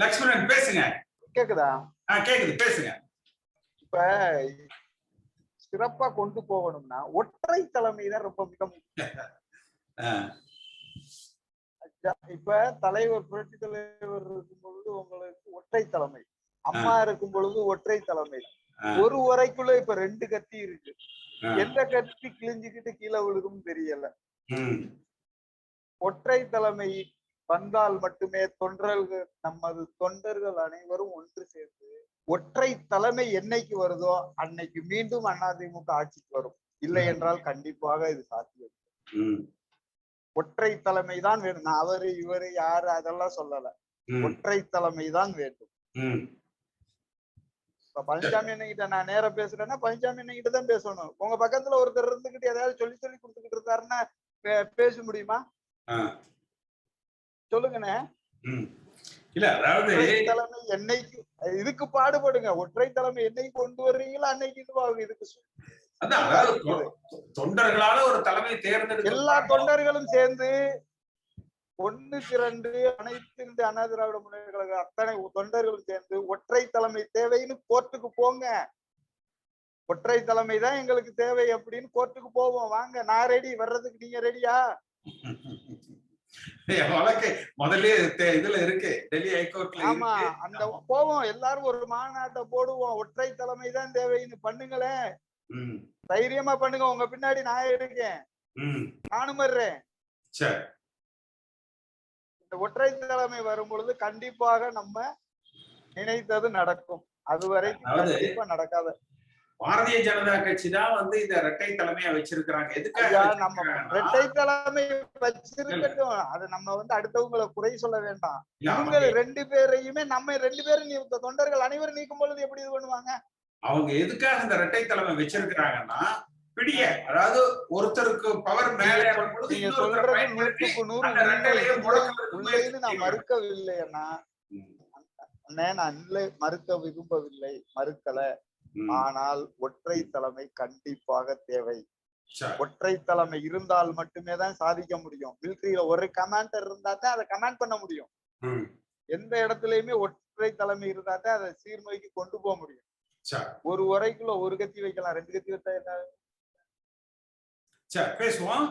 லக்ஷ்மணன் பேசுங்க. கேக்குதா? கேக்குது பேசுங்க. இப்ப சிறப்பா கொண்டு போகணும்னா ஒற்றை தலைமை தான் ரொம்ப மிக முக்கியம் இப்ப தலைவர் புரட்சி தலைவர் இருக்கும் பொழுது உங்களுக்கு ஒற்றை தலைமை. அம்மா இருக்கும் பொழுது ஒற்றை தலைமை. ஒரு உரைக்குள்ள இப்ப ரெண்டு கத்தி இருக்கு. எந்த கத்தி கிழிஞ்சுக்கிட்டு கீழே விழுகும் தெரியல. ஒற்றை தலைமை வந்தால் மட்டுமே தொண்டர்கள் நமது தொண்டர்கள் அனைவரும் ஒன்று சேர்ந்து ஒற்றை தலைமை என்னைக்கு வருதோ அன்னைக்கு மீண்டும் அதிமுக ஆட்சிக்கு வரும். இல்லை என்றால் கண்டிப்பாக இது சாத்தியம். ஒற்றை தலைமை தான் வேணும். அவரு இவரு யாரு அதெல்லாம் சொல்லல. ஒற்றை தலைமை தான் வேண்டும். இப்ப பழனிசாமி அண்ணகிட்ட நான் நேரா பேசுறேன்னா பழனிசாமி தான் பேசணும். உங்க பக்கத்துல ஒருத்தர் இருந்துகிட்டு ஏதாவது சொல்லி சொல்லி கொடுத்துக்கிட்டு இருந்தாருன்னா பேச முடியுமா? சொல்லுங்கண்ணே. இல்ல அதாவது தலைமை என்னைக்கு இதுக்கு பாடுபடுங்க. ஒற்றை தலைமை என்னைக்கு கொண்டு வர்றீங்களோ அன்னைக்கு இதுவாகும் இதுக்கு தொண்டர்களால ஒரு தலைமை தேர்ந்தெடுக்க எல்லா தொண்டர்களும் சேர்ந்து ஒண்ணுக்கு ரெண்டு அனைத்து இந்த அண்ணா திராவிட முன்னேற்ற கழக அத்தனை தொண்டர்களும் சேர்ந்து ஒற்றை தலைமை தேவைன்னு கோர்ட்டுக்கு போங்க. ஒற்றை தலைமை தான் எங்களுக்கு தேவை அப்படின்னு கோர்ட்டுக்கு போவோம். வாங்க நான் ரெடி வர்றதுக்கு நீங்க ரெடியா வழக்கு முதல்ல இதுல இருக்கு டெல்லி ஹைகோர்ட்ல ஆமா அந்த போவோம் எல்லாரும் ஒரு மாநாட்டை போடுவோம் ஒற்றை தலைமை தான் தேவைன்னு பண்ணுங்களேன் தைரியமா பண்ணுங்க உங்க பின்னாடி நான் இருக்கேன். நானும் வர்றேன். சரி இந்த ஒற்றை தலைமை வரும் பொழுது கண்டிப்பாக நம்ம நினைத்தது நடக்கும். அதுவரை கண்டிப்பா நடக்காது. பாரதிய ஜனதா கட்சி தான் வந்து இந்த இரட்டை தலைமையா வச்சிருக்கிறாங்க. எதுக்காக நம்ம இரட்டை தலைமை வச்சிருக்கட்டும். அது நம்ம வந்து அடுத்தவங்களை குறை சொல்ல வேண்டாம். இவங்க ரெண்டு பேரையுமே நம்ம ரெண்டு பேரும் இந்த தொண்டர்கள் அனைவரும் நீக்கும் பொழுது எப்படி இது பண்ணுவாங்க? அவங்க எதுக்காக இந்த இரட்டை தலைமை வச்சிருக்கிறாங்கன்னா பிடிய அதாவது ஒருத்தருக்கு பவர் மேல நீங்க சொல்றது நூற்றுக்கு நூறு நான் செய்வாங்க. மறுக்கவில்லை அண்ணா ம், அண்ணே நான் இல்லை. மறுக்க விரும்பவில்லை. மறுக்கல. ஆனால் ஒற்றை தலைமை கண்டிப்பாக தேவை. ஒற்றை தலைமை இருந்தால் மட்டுமே தான் சாதிக்க முடியும். மிலிட்டரியில ஒரு கமாண்டர் இருந்தா தான் அதை கமாண்ட் பண்ண முடியும். எந்த இடத்துலயுமே ஒற்றை தலைமை இருந்தா தான் அதை சீர்மைக்கு கொண்டு போக முடியும். ஒரு உரைக்குள்ள ஒரு கத்தி வைக்கலாம். ரெண்டு கத்தி வச்சா என்ன? பேசுவோம்.